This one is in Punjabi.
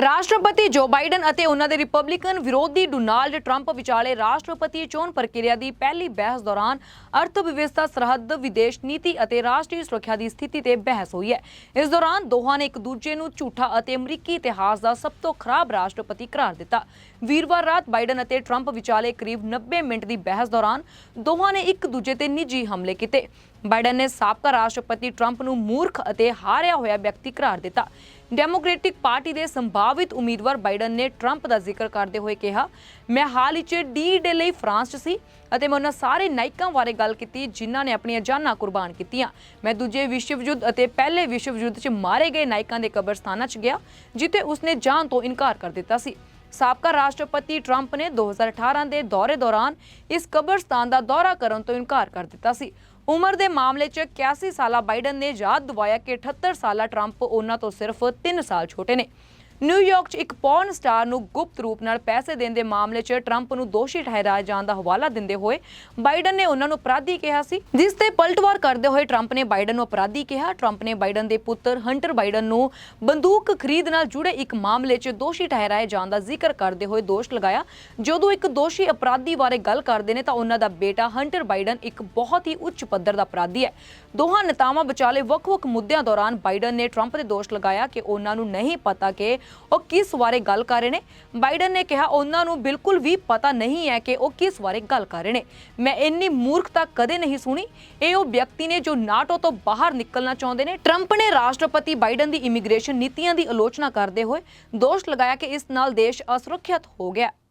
ਰਾਸ਼ਟਰਪਤੀ ਜੋ ਬਾਈਡਨ ਅਤੇ ਉਹਨਾਂ ਦੇ ਰਿਪਬਲਿਕਨ ਵਿਰੋਧੀ ਡੋਨਾਲਡ ਟਰੰਪ ਵਿਚਾਲੇ ਰਾਸ਼ਟਰਪਤੀ ਚੋਣ ਪ੍ਰਕਿਰਿਆ ਦੀ ਪਹਿਲੀ ਬਹਿਸ ਦੌਰਾਨ ਅਰਥ ਸਰਹੱਦ, ਵਿਦੇਸ਼ ਨੀਤੀ ਅਤੇ ਰਾਸ਼ਟਰੀ ਸੁਰੱਖਿਆ ਦੀ ਸਥਿਤੀ ਤੇ ਬਹਿਸ ਹੋਈ ਹੈ। ਇਸ ਦੌਰਾਨ ਦੋਹਾਂ ਨੇ ਇੱਕ ਦੂਜੇ ਨੂੰ ਝੂਠਾ ਅਤੇ ਅਮਰੀਕੀ ਇਤਿਹਾਸ ਦਾ ਸਭ ਤੋਂ ਖਰਾਬ ਰਾਸ਼ਟਰਪਤੀ ਕਰਾਰ ਦਿੱਤਾ। ਵੀਰਵਾਰ ਰਾਤ ਬਾਈਡਨ ਅਤੇ ਟਰੰਪ ਵਿਚਾਲੇ ਕਰੀਬ 90 ਮਿੰਟ ਦੀ ਬਹਿਸ ਦੌਰਾਨ ਦੋਹਾਂ ਨੇ ਇੱਕ ਦੂਜੇ ਤੇ ਨਿੱਜੀ ਹਮਲੇ ਕੀਤੇ। ਬਾਈਡਨ ਨੇ ਸਾਬਕਾ ਰਾਸ਼ਟਰਪਤੀ ਟਰੰਪ ਨੂੰ ਮੂਰਖ ਅਤੇ ਹਾਰਿਆ ਹੋਇਆ ਵਿਅਕਤੀ ਕਰਾਰ ਦਿੱਤਾ। ਡੈਮੋਕ੍ਰੈਟਿਕ ਪਾਰਟੀ ਦੇ ਸੰਭਾਵਿਤ ਉਮੀਦਵਾਰ ਬਾਈਡਨ ਨੇ ਟਰੰਪ ਦਾ ਜ਼ਿਕਰ ਕਰਦੇ ਹੋਏ ਕਿਹਾ, ਮੈਂ ਹਾਲ ਹੀ 'ਚ ਡੀ ਡੇ ਲਈ ਫਰਾਂਸ 'ਚ ਸੀ ਅਤੇ ਮੈਂ ਉਹਨਾਂ ਸਾਰੇ ਨਾਇਕਾਂ ਬਾਰੇ ਗੱਲ ਕੀਤੀ ਜਿਨ੍ਹਾਂ ਨੇ ਆਪਣੀਆਂ ਜਾਨਾਂ ਕੁਰਬਾਨ ਕੀਤੀਆਂ। ਮੈਂ ਦੂਜੇ ਵਿਸ਼ਵ ਯੁੱਧ ਅਤੇ ਪਹਿਲੇ ਵਿਸ਼ਵ ਯੁੱਧ 'ਚ ਮਾਰੇ ਗਏ ਨਾਇਕਾਂ ਦੇ ਕਬਰਸਤਾਨਾਂ 'ਚ ਗਿਆ, ਜਿੱਥੇ ਉਸਨੇ ਜਾਨ ਤੋਂ ਇਨਕਾਰ ਕਰ ਦਿੱਤਾ ਸੀ। ਸਾਬਕਾ ਰਾਸ਼ਟਰਪਤੀ ਟਰੰਪ ਨੇ 2018 ਦੇ ਦੌਰੇ ਦੌਰਾਨ ਇਸ ਕਬਰਸਤਾਨ ਦਾ ਦੌਰਾ ਕਰਨ ਤੋਂ ਇਨਕਾਰ ਕਰ ਦਿੱਤਾ ਸੀ। ਉਮਰ ਦੇ ਮਾਮਲੇ 'ਚ 81 ਸਾਲਾ ਬਾਈਡਨ ਨੇ ਯਾਦ ਦਿਵਾਇਆ ਕਿ 78 ਸਾਲਾ ਟਰੰਪ ਉਹਨਾਂ ਤੋਂ ਸਿਰਫ 3 ਸਾਲ ਛੋਟੇ ਨੇ। ਨਿਊਯਾਰਕ 'ਚ ਇੱਕ ਪੌਰਨ ਸਟਾਰ ਨੂੰ ਗੁਪਤ ਰੂਪ ਨਾਲ ਪੈਸੇ ਦੇਣ ਦੇ ਮਾਮਲੇ 'ਚ ਟਰੰਪ ਨੂੰ ਦੋਸ਼ੀ ਠਹਿਰਾਏ ਜਾਣ ਦਾ ਹਵਾਲਾ ਦਿੰਦੇ ਹੋਏ ਬਾਈਡਨ ਨੇ ਉਹਨਾਂ ਨੂੰ ਅਪਰਾਧੀ ਕਿਹਾ ਸੀ, ਜਿਸ ਤੇ ਪਲਟਵਾਰ ਕਰਦੇ ਹੋਏ ਟਰੰਪ ਨੇ ਬਾਈਡਨ ਨੂੰ ਅਪਰਾਧੀ ਕਿਹਾ। ਟਰੰਪ ਨੇ ਬਾਈਡਨ ਦੇ ਪੁੱਤਰ ਹੰਟਰ ਬਾਈਡਨ ਨੂੰ ਬੰਦੂਕ ਖਰੀਦ ਨਾਲ ਜੁੜੇ ਇੱਕ ਮਾਮਲੇ 'ਚ ਦੋਸ਼ੀ ਠਹਿਰਾਏ ਜਾਣ ਦਾ ਜ਼ਿਕਰ ਕਰਦੇ ਹੋਏ ਦੋਸ਼ ਲਗਾਇਆ। ਜਦੋਂ ਇੱਕ ਦੋਸ਼ੀ ਅਪਰਾਧੀ ਬਾਰੇ ਗੱਲ ਕਰਦੇ ਨੇ ਤਾਂ ਉਹਨਾਂ ਦਾ ਬੇਟਾ ਹੰਟਰ ਬਾਈਡਨ ਇੱਕ ਬਹੁਤ ਹੀ ਉੱਚ ਪੱਧਰ ਦਾ ਅਪਰਾਧੀ ਹੈ। ਦੋਹਾਂ ਨੇਤਾਵਾਂ ਵਿਚਾਲੇ ਵੱਖ-ਵੱਖ ਮੁੱਦਿਆਂ ਦੌਰਾਨ ਬਾਈਡਨ ਨੇ ਟਰੰਪ ਤੇ ਦੋਸ਼ ਲਗਾਇਆ ਕਿ ਉਹਨਾਂ ਨੂੰ ਨਹੀਂ ਪਤਾ ਕਿ ਉਹ ਕਿਸ ਬਾਰੇ ਗੱਲ ਕਰ ਰਹੇ ਨੇ? ਬਾਈਡਨ ਨੇ ਕਿਹਾ, ਉਹਨਾਂ ਨੂੰ ਬਿਲਕੁਲ ਵੀ ਪਤਾ ਨਹੀਂ ਹੈ ਕਿ ਉਹ ਕਿਸ ਬਾਰੇ ਗੱਲ ਕਰ ਰਹੇ ਨੇ। ਮੈਂ ਇੰਨੀ ਮੂਰਖਤਾ ਕਦੇ ਨਹੀਂ ਸੁਣੀ। ਇਹ ਉਹ ਵਿਅਕਤੀ ਨੇ ਜੋ ਨਾਟੋ ਤੋਂ ਬਾਹਰ ਨਿਕਲਣਾ ਚਾਹੁੰਦੇ ਨੇ। ਟਰੰਪ ਨੇ ਰਾਸ਼ਟਰਪਤੀ ਬਾਈਡਨ ਦੀ ਇਮੀਗ੍ਰੇਸ਼ਨ ਨੀਤੀਆਂ ਦੀ ਆਲੋਚਨਾ ਕਰਦੇ ਹੋਏ ਦੋਸ਼ ਲਗਾਇਆ ਕਿ ਇਸ ਨਾਲ ਦੇਸ਼ ਅਸੁਰੱਖਿਅਤ ਹੋ ਗਿਆ।